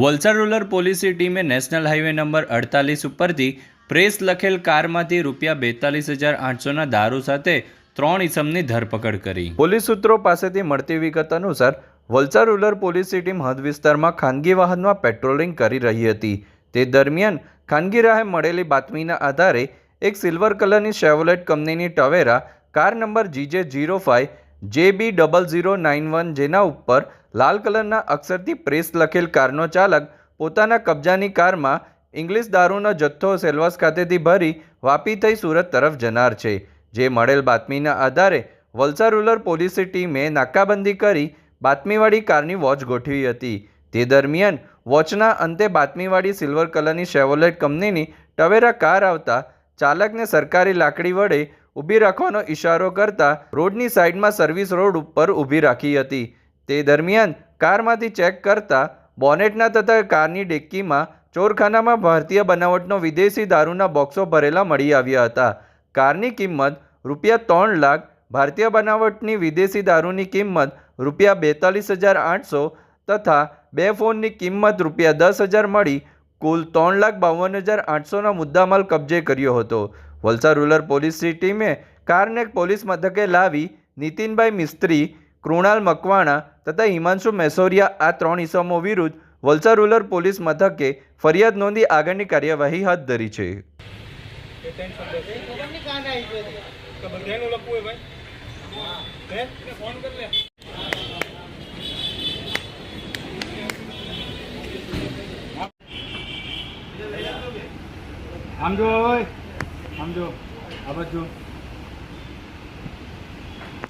Valsad rural પોલીસની ટીમે national highway number અડતાલીસ ઉપરથી પ્રેસ લખેલ કારમાંથી રૂપિયા બેતાલીસ હજાર આઠસોના દારૂ સાથે ત્રણ ઇસમની ધરપકડ કરી. પોલીસ સૂત્રો પાસેથી મળતી વિગત અનુસાર, વલસાડ રૂરલ પોલીસની ટીમ હદ વિસ્તારમાં ખાનગી વાહનમાં પેટ્રોલિંગ કરી રહી હતી. તે દરમિયાન ખાનગી રાહે મળેલી બાતમીના આધારે એક સિલ્વર કલરની શેવલેટ કંપનીની Tavera car number GJ zero five J B double zero nine one જેના ઉપર લાલ કલરના અક્ષરથી પ્રેસ લખેલ કારનો ચાલક પોતાના કબજાની કારમાં ઇંગ્લિશ દારૂનો જથ્થો સેલવાસ ખાતેથી ભરી વાપી થઈ સુરત તરફ જનાર છે, જે મળેલ બાતમીના આધારે વલસાડ રૂરલ પોલીસની ટીમે નાકાબંધી કરી બાતમીવાળી કારની વોચ ગોઠવી હતી. તે દરમિયાન વોચના અંતે બાતમીવાળી સિલ્વર કલરની શેવોલેટ કંપનીની ટવેરા કાર આવતા ચાલકને સરકારી લાકડી વડે ઊભી રાખવાનો ઇશારો કરતા રોડની સાઈડમાં સર્વિસ રોડ ઉપર ઊભી રાખી હતી. તે દરમિયાન કારમાંથી ચેક કરતા બોનેટના તથા કારની ડેક્કીમાં ચોરખાનામાં ભારતીય બનાવટનો વિદેશી દારૂના બોક્સો ભરેલા મળી આવ્યા હતા. કારની કિંમત રૂપિયા ત્રણ લાખ, ભારતીય બનાવટની વિદેશી દારૂની કિંમત રૂપિયા બેતાલીસ હજાર આઠસો તથા બે ફોનની કિંમત રૂપિયા દસ હજાર મળી કુલ ત્રણ લાખ બાવન હજાર આઠસોનો મુદ્દામાલ કબજે કર્યો હતો. વલસાડ રૂરલ પોલીસની ટીમે કારને પોલીસ મથકે લાવી નીતિનભાઈ મિસ્ત્રી, કૃણાલ મકવાણા તથા હિમાંશુ મેસોરિયા આ ત્રણ ઇસમો વિરુદ્ધ વલસાડ રૂરલ પોલીસ મથકે ફરિયાદ નોંધી આગળની કાર્યવાહી હાથ ધરી છે. આમ જો ઓય આમ જો. આ બાજુ